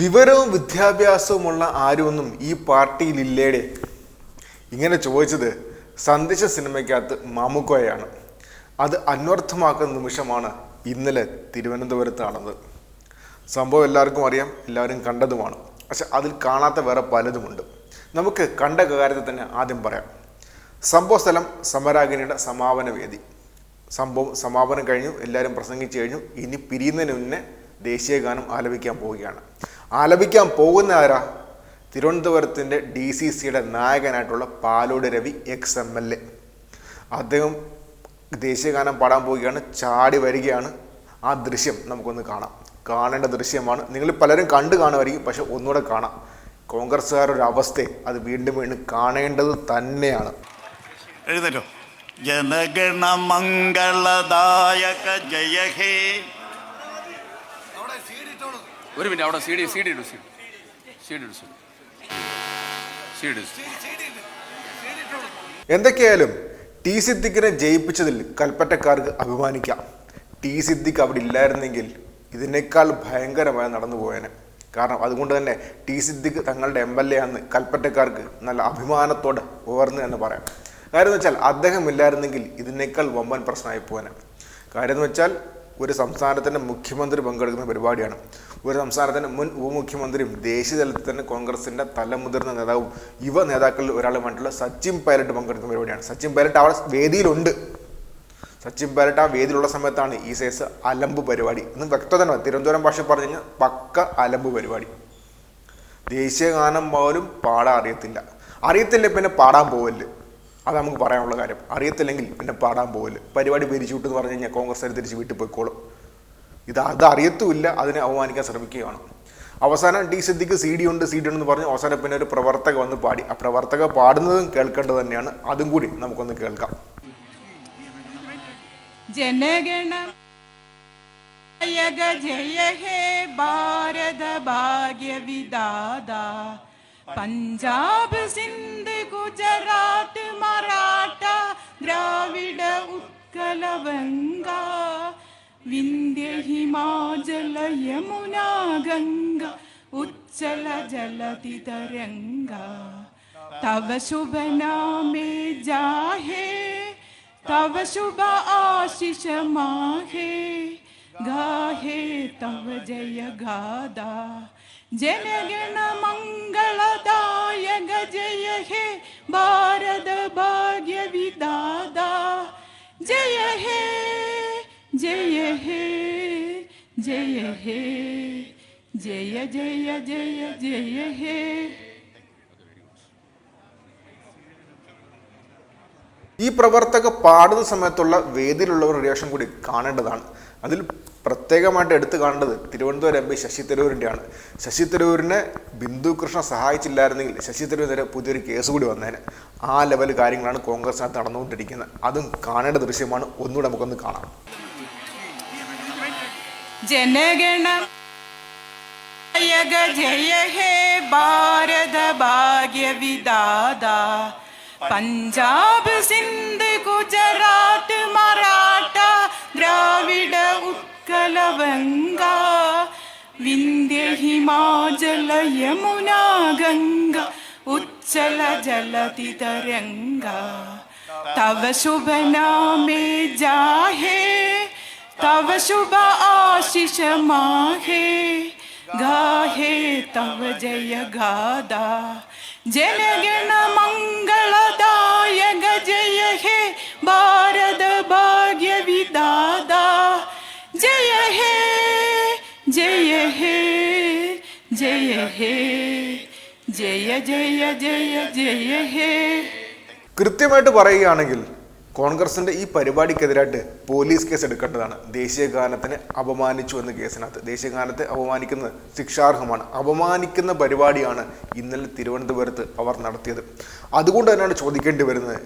വിവരവും വിദ്യാഭ്യാസവുമുള്ള ആരുമൊന്നും ഈ പാർട്ടിയിലില്ലേടെ? ഇങ്ങനെ ചോദിച്ചത് സന്ദേശ സിനിമയ്ക്കകത്ത് മാമുക്കോയാണ് അത് അന്വർത്ഥമാക്കുന്ന നിമിഷമാണ് ഇന്നലെ തിരുവനന്തപുരത്ത് നടന്നത് സംഭവം എല്ലാവർക്കും അറിയാം എല്ലാവരും കണ്ടതുമാണ്. പക്ഷെ അതിൽ കാണാത്ത വേറെ പലതുമുണ്ട്. നമുക്ക് കണ്ട കാര്യത്തിൽ തന്നെ ആദ്യം പറയാം. സംഭവ സ്ഥലം സമരാഗിനിയുടെ സമാപന വേദി. സംഭവം സമാപനം കഴിഞ്ഞു എല്ലാവരും പ്രസംഗിച്ചു കഴിഞ്ഞു. ഇനി പിരിയുന്നതിന് മുന്നേ ദേശീയ ഗാനം ആലപിക്കാൻ പോവുകയാണ്. ആലപിക്കാൻ പോകുന്ന ആരാ? തിരുവനന്തപുരത്തിന്റെ ഡി സി സിയുടെ നായകനായിട്ടുള്ള Palode Ravi ex M L A അദ്ദേഹം ദേശീയഗാനം പാടാൻ പോവുകയാണ് ചാടി വരികയാണ്. ആ ദൃശ്യം നമുക്കൊന്ന് കാണാം. കാണേണ്ട ദൃശ്യമാണ്. നിങ്ങൾ പലരും കണ്ടു കാണുമായിരിക്കും പക്ഷെ ഒന്നുകൂടെ കാണാം. കോൺഗ്രസ്സുകാരുടെ അവസ്ഥയെ അത് വീണ്ടും വീണ്ടും കാണേണ്ടത് തന്നെയാണ്. എഴുന്നേറ്റോ. ജനഗണ മംഗളദായക ജയ ഹേ ഒരു മിനിറ്റ് അവിടെ സി ഡി സി ഡി ഇടൂ സി സി ഡി ഇടൂ എന്തൊക്കെയായാലും ടി സിദ്ദിഖിനെ ജയിപ്പിച്ചതിൽ കൽപ്പറ്റക്കാർക്ക് അഭിമാനിക്കാം. ടി സിദ്ദിഖ് അവിടെ ഇല്ലായിരുന്നെങ്കിൽ ഇതിനേക്കാൾ ഭയങ്കരമായി നടന്നു പോയേനെ. കാരണം അതുകൊണ്ട് തന്നെ ടി സിദ്ദിഖ് തങ്ങളുടെ എം എൽ എ ആണെന്ന് കൽപ്പറ്റക്കാർക്ക് നല്ല അഭിമാനത്തോടെ ഉയർന്നു എന്ന് പറയാം. കാര്യം എന്ന് വെച്ചാൽ അദ്ദേഹം ഇല്ലായിരുന്നെങ്കിൽ ഇതിനേക്കാൾ വമ്പൻ പ്രശ്നമായി പോകാനാണ് കാര്യം എന്ന് വെച്ചാൽ ഒരു സംസ്ഥാനത്തിന്റെ മുഖ്യമന്ത്രി പങ്കെടുക്കുന്ന പരിപാടിയാണ്. ഒരു സംസ്ഥാനത്തിന്റെ മുൻ ഉപമുഖ്യമന്ത്രിയും ദേശീയ തലത്തിൽ തന്നെ കോൺഗ്രസിന്റെ തലമുതിർന്ന നേതാവും യുവ നേതാക്കളിൽ ഒരാളുമായിട്ടുള്ള സച്ചിൻ പൈലറ്റ് പങ്കെടുക്കുന്ന പരിപാടിയാണ്. സച്ചിൻ പൈലറ്റ് അവിടെ വേദിയിലുണ്ട്. സച്ചിൻ പൈലറ്റ് ആ വേദിയിലുള്ള സമയത്താണ് ഈ സൈസ് അലമ്പ് പരിപാടി. എന്ന് വ്യക്തത തന്നെ തിരുവനന്തപുരം ഭാഷ പറഞ്ഞു കഴിഞ്ഞാൽ പക്ക അലമ്പ് പരിപാടി. ദേശീയ ഗാനം പോലും പാടാൻ അറിയത്തില്ല. അറിയത്തില്ല പിന്നെ പാടാൻ പോവല്ല്. അതാ നമുക്ക് പറയാനുള്ള കാര്യം. അറിയത്തില്ലെങ്കിൽ പിന്നെ പാടാൻ പോകില്ല പരിപാടി പിരിച്ചു വിട്ടെന്ന് പറഞ്ഞു കഴിഞ്ഞാൽ കോൺഗ്രസ് തിരിച്ച് വീട്ടിൽ പോയിക്കോളും. ഇത് അത് അറിയത്തുമില്ല അതിനെ അവമാനിക്കാൻ ശ്രമിക്കുകയാണ്. അവസാനം ഡി സിദ്ദിക്ക് സി ഡി ഉണ്ട് സി ഡി ഉണ്ടെന്ന് പറഞ്ഞ് അവസാനം പിന്നെ ഒരു പ്രവർത്തക വന്ന് പാടി. ആ പ്രവർത്തക പാടുന്നതും കേൾക്കേണ്ടത് തന്നെയാണ്. അതും കൂടി നമുക്കൊന്ന് കേൾക്കാം. ജനഗണ ജയ ഹേ ഭാരത ഭാഗ്യ पंजाब सिंध गुजरात मराठा द्राविड उत्कल गंगा विंध्य हिमाचल यमुना गंगा उच्चल जलति तरंगा तव शुभ नामे जाहे तव शुभ आशीष माहे तव जय गादा। जनगण मंगलदायक जय हे भारद भाग्य विदादा। जय हे जय हे जय हे, जय जय जय जय हे। ഈ പ്രവർത്തക പാടുന്ന സമയത്തുള്ള വേദിയിലുള്ള ഒരു റിയാക്ഷൻ കൂടി കാണേണ്ടതാണ്. അതിൽ പ്രത്യേകമായിട്ട് എടുത്തു കാണേണ്ടത് തിരുവനന്തപുരം എം പി ശശി തരൂരിന്റെയാണ്. ശശി തരൂരിനെ ബിന്ദു കൃഷ്ണ സഹായിച്ചില്ലായിരുന്നെങ്കിൽ ശശി തരൂരിനെതിരെ പുതിയൊരു കേസ് കൂടി വന്നേനെ. ആ ലെവൽ കാര്യങ്ങളാണ് കോൺഗ്രസിനകത്ത് നടന്നുകൊണ്ടിരിക്കുന്നത്. അതും കാണേണ്ട ദൃശ്യമാണ്. ഒന്നുകൂടെ നമുക്കൊന്ന് കാണാം. ജനഗണ ജയ ഹേ ഭാരത ഭാഗ്യ विदादा पंजाब सिंध गुजरात मराठा द्राविड उत्कल गंगा विंध्य हिमाचल यमुना गंगा उच्चल जलति तरंगा तव शुभ नामे जाहे तव शुभ आशीष माहे गाहे तव जय गादा ജനഗണ മംഗളദായക ജയ ഹേ ഭാരത ഭാഗ്യ വിദാത ജയ ഹേ ജയ ഹേ ജയ ഹേ ജയ ജയ ജയ ജയ ഹേ. കൃത്യമായിട്ട് പറയുകയാണെങ്കിൽ കോൺഗ്രസിന്റെ ഈ പരിപാടിക്കെതിരായിട്ട് പോലീസ് കേസ് എടുക്കേണ്ടതാണ്. ദേശീയ ഗാനത്തിനെ അപമാനിച്ചു എന്ന കേസിനകത്ത്. ദേശീയ ഗാനത്തെ അപമാനിക്കുന്നത് ശിക്ഷാർഹമാണ്. അപമാനിക്കുന്ന പരിപാടിയാണ് ഇന്നലെ തിരുവനന്തപുരത്ത് അവർ നടത്തിയത്. അതുകൊണ്ട് തന്നെയാണ് ചോദിക്കേണ്ടി വരുന്നത്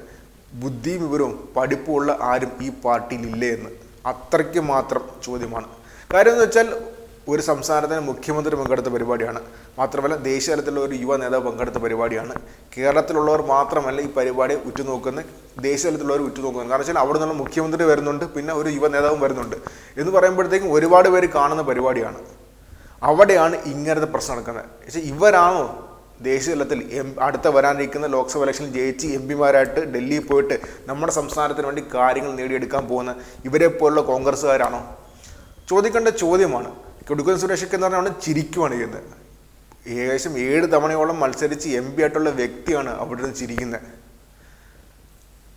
ബുദ്ധിയും വിവരവും പഠിപ്പുമുള്ള ആരും ഈ പാർട്ടിയിൽ ഇല്ലേ? എന്ന്. അത്രയ്ക്ക് മാത്രം ചോദ്യമാണ്. കാര്യം എന്ന് വെച്ചാൽ ഒരു സംസ്ഥാനത്തിന് മുഖ്യമന്ത്രി പങ്കെടുത്ത പരിപാടിയാണ്. മാത്രമല്ല ദേശീയതലത്തിലുള്ള ഒരു യുവ നേതാവ് പങ്കെടുത്ത പരിപാടിയാണ്. കേരളത്തിലുള്ളവർ മാത്രമല്ല ഈ പരിപാടി ഉറ്റുനോക്കുന്ന ദേശീയതലത്തിലുള്ളവർ ഉറ്റുനോക്കുന്നത്. കാരണം വെച്ചാൽ അവിടെ നിന്നുള്ള മുഖ്യമന്ത്രി വരുന്നുണ്ട് പിന്നെ ഒരു യുവ നേതാവും വരുന്നുണ്ട്. എന്ന് പറയുമ്പോഴത്തേക്കും ഒരുപാട് പേര് കാണുന്ന പരിപാടിയാണ്. അവിടെയാണ് ഇങ്ങനത്തെ പ്രശ്നം നടക്കുന്നത്. പക്ഷേ ഇവരാണോ ദേശീയതലത്തിൽ എം അടുത്ത വരാനിരിക്കുന്ന ലോക്സഭ ഇലക്ഷനിൽ ജയിച്ച് എം പിമാരായിട്ട് ഡൽഹിയിൽ പോയിട്ട് നമ്മുടെ സംസ്ഥാനത്തിന് വേണ്ടി കാര്യങ്ങൾ നേടിയെടുക്കാൻ പോകുന്ന ഇവരെ പോലുള്ള കോൺഗ്രസ്സുകാരാണോ? ചോദിക്കേണ്ട ചോദ്യമാണ്. കൊടുക്കുന്ന സുരേഷൊക്കെ എന്ന് പറഞ്ഞാൽ ചിരിക്കുവാണ് ചെയ്യുന്നത്. ഏകദേശം ഏഴ് തവണയോളം മത്സരിച്ച് എം പി ആയിട്ടുള്ള വ്യക്തിയാണ് അവിടെ നിന്ന് ചിരിക്കുന്നത്.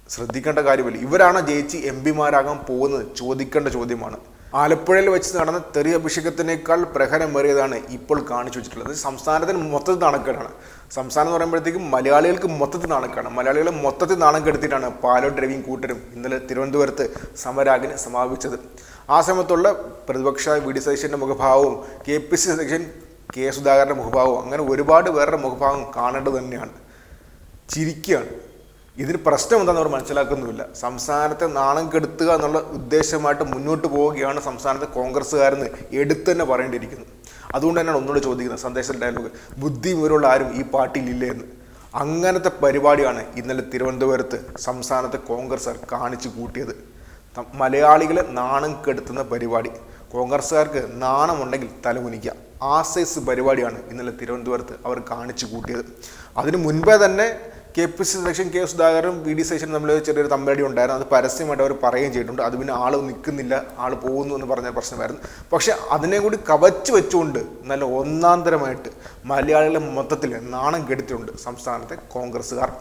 ശ്രദ്ധിക്കേണ്ട കാര്യമില്ല. ഇവരാണോ ജയിച്ച് എം പിമാരാകാൻ പോകുന്നത്? ചോദിക്കേണ്ട ചോദ്യമാണ്. ആലപ്പുഴയിൽ വെച്ച് നടന്ന തെറി അഭിഷേകത്തിനേക്കാൾ പ്രഹരമേറിയതാണ് ഇപ്പോൾ കാണിച്ചു വെച്ചിട്ടുള്ളത്. സംസ്ഥാനത്തിന് മൊത്തത്തിൽ നാണക്കേടാണ്. സംസ്ഥാനം എന്ന് പറയുമ്പോഴത്തേക്കും മലയാളികൾക്ക് മൊത്തത്തിൽ നാണക്കേടാണ്. മലയാളികൾ മൊത്തത്തിൽ നാണം കെടുത്തിയിട്ടാണ് പാലോ ഡ്രൈവിംഗ് കൂട്ടരും ഇന്നലെ തിരുവനന്തപുരത്ത് സമരാഗിന് സമാപിച്ചത്. ആ സമയത്തുള്ള പ്രതിപക്ഷ വി ഡി സതീശന്റെ മുഖഭാവവും കെ പി സി അധ്യക്ഷൻ കെ സുധാകരന്റെ മുഖഭാവവും അങ്ങനെ ഒരുപാട് പേരുടെ മുഖഭാവം കാണേണ്ടത് തന്നെയാണ്. ചിരിക്കുകയാണ് ഇതിന് പ്രശ്നം എന്താണെന്ന് അവർ മനസ്സിലാക്കുന്നുമില്ല. സംസ്ഥാനത്തെ നാണം കെടുത്തുക എന്നുള്ള ഉദ്ദേശമായിട്ട് മുന്നോട്ട് പോവുകയാണ് സംസ്ഥാനത്തെ കോൺഗ്രസ്സുകാരെന്ന് എടുത്തു തന്നെ പറയേണ്ടിയിരിക്കുന്നത് അതുകൊണ്ട് തന്നെയാണ് ഒന്നുകൂടെ ചോദിക്കുന്നത് സന്ദേശ ഡയലോഗ്. ബുദ്ധി വിവരമുള്ള ആരും ഈ പാർട്ടിയിലില്ലേ എന്ന് അങ്ങനത്തെ പരിപാടിയാണ് ഇന്നലെ തിരുവനന്തപുരത്ത് സംസ്ഥാനത്തെ കോൺഗ്രസ്സുകാർ കാണിച്ചു കൂട്ടിയത്. മലയാളികളെ നാണം കെടുത്തുന്ന പരിപാടി. കോൺഗ്രസ്സുകാർക്ക് നാണമുണ്ടെങ്കിൽ തലമുനിക്കുക ആ സൈസ് പരിപാടിയാണ് ഇന്നലെ തിരുവനന്തപുരത്ത് അവർ കാണിച്ചു കൂട്ടിയത്. അതിനു മുൻപേ തന്നെ കെ പി സി അധ്യക്ഷൻ കെ സുധാകരനും വി ഡി സേഷനും തമ്മിൽ ചെറിയൊരു തമ്പടി ഉണ്ടായിരുന്നു. അത് പരസ്യമായിട്ട് അവർ പറയുകയും ചെയ്തിട്ടുണ്ട്. അത് പിന്നെ ആൾ നിൽക്കുന്നില്ല ആൾ പോകുന്നു എന്ന് പറഞ്ഞ പ്രശ്നമായിരുന്നു. പക്ഷെ അതിനെ കൂടി കവച്ച് വെച്ചുകൊണ്ട് നല്ല ഒന്നാന്തരമായിട്ട് മലയാളികളെ മൊത്തത്തിൽ നാണം കെടുത്തിട്ടുണ്ട് സംസ്ഥാനത്തെ കോൺഗ്രസ്സുകാർ.